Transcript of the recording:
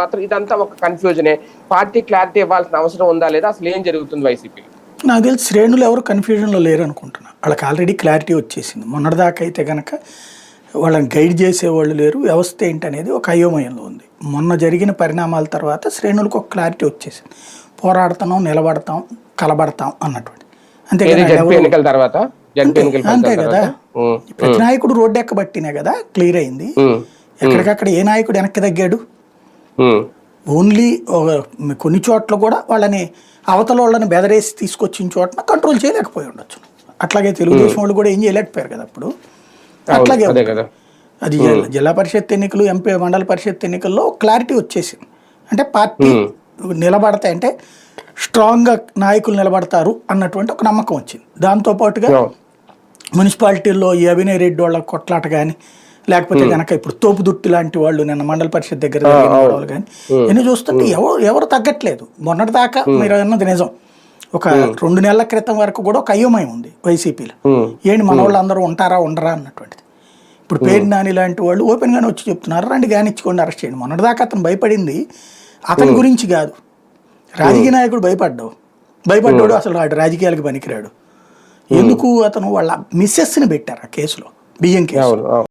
మాత్రం ఇదంతా ఒక కన్ఫ్యూజనే పార్టీ క్లారిటీ ఇవ్వాల్సిన అవసరం ఉందా లేదా? అసలు ఏం జరుగుతుంది వైసీపీ నాకు తెలిసి శ్రేణులు ఎవరు కన్ఫ్యూజన్లో లేరు అనుకుంటున్నా. వాళ్ళకి ఆల్రెడీ క్లారిటీ వచ్చేసింది. మొన్నటిదాకా అయితే కనుక వాళ్ళని గైడ్ చేసేవాళ్ళు లేరు. వ్యవస్థ ఏంటనేది ఒక అయోమయంలో ఉంది. మొన్న జరిగిన పరిణామాల తర్వాత శ్రేణులకు ఒక క్లారిటీ వచ్చేసింది. పోరాడతాం నిలబడతాం కలబడతాం అన్నటువంటి. తర్వాత? అంతే ఫలితాల కదా. ప్రతి నాయకుడు రోడ్డు ఎక్కబట్టినే కదా క్లియర్ అయింది. ఎక్కడికక్కడ ఏ నాయకుడు వెనక్కి తగ్గాడు? ఓన్లీ ఒక- కొన్ని చోట్ల కూడా వాళ్ళని అవతల వాళ్ళని బెదరేసి తీసుకొచ్చిన చోటన కంట్రోల్ చేయలేకపోయి ఉండొచ్చు. అట్లాగే తెలుగుదేశం వాళ్ళు కూడా ఏం చేయలేకపోయారు కదా అప్పుడు. అట్లాగే అదే జిల్లా- పరిషత్ ఎన్నికలు ఎంపీ మండల పరిషత్ ఎన్నికల్లో క్లారిటీ వచ్చేసింది. అంటే పార్టీ నిలబడతాయి అంటే స్ట్రాంగ్గా నాయకులు నిలబడతారు అన్నటువంటి ఒక నమ్మకం వచ్చింది. దాంతోపాటుగా. మున్సిపాలిటీల్లో ఈ అభినయ్ రెడ్డి వాళ్ళ కొట్లాట కానీ లేకపోతే కనుక ఇప్పుడు తోపుదుట్టి లాంటి వాళ్ళు నిన్న మండల పరిషత్ దగ్గర గొడవలు కానీ చూస్తుంటే ఎవరు ఎవరు తగ్గట్లేదు. మొన్నటి దాకా మీరు అన్నది నిజం. ఒక రెండు నెలల క్రితం వరకు కూడా ఒక అయోమయం ఉంది వైసీపీలో. ఏంటి మన వాళ్ళు అందరూ ఉంటారా ఉండరా అన్నటువంటిది. ఇప్పుడు పేరు నాని లాంటి వాళ్ళు ఓపెన్ గానే వచ్చి చెప్తున్నారు రండి గానిచ్చుకోండి అరెస్ట్ చేయండి. మొన్నటిదాకా అతను భయపడింది. అతని గురించి కాదు. రాజకీయ నాయకుడు భయపడ్డావు. భయపడ్డాడు అసలు వాడు రాజకీయాలకు పనికిరాడు. ఎందుకు అతను వాళ్ళ మిస్సెస్ని పెట్టారు ఆ కేసులో? బియ్యం కేసు.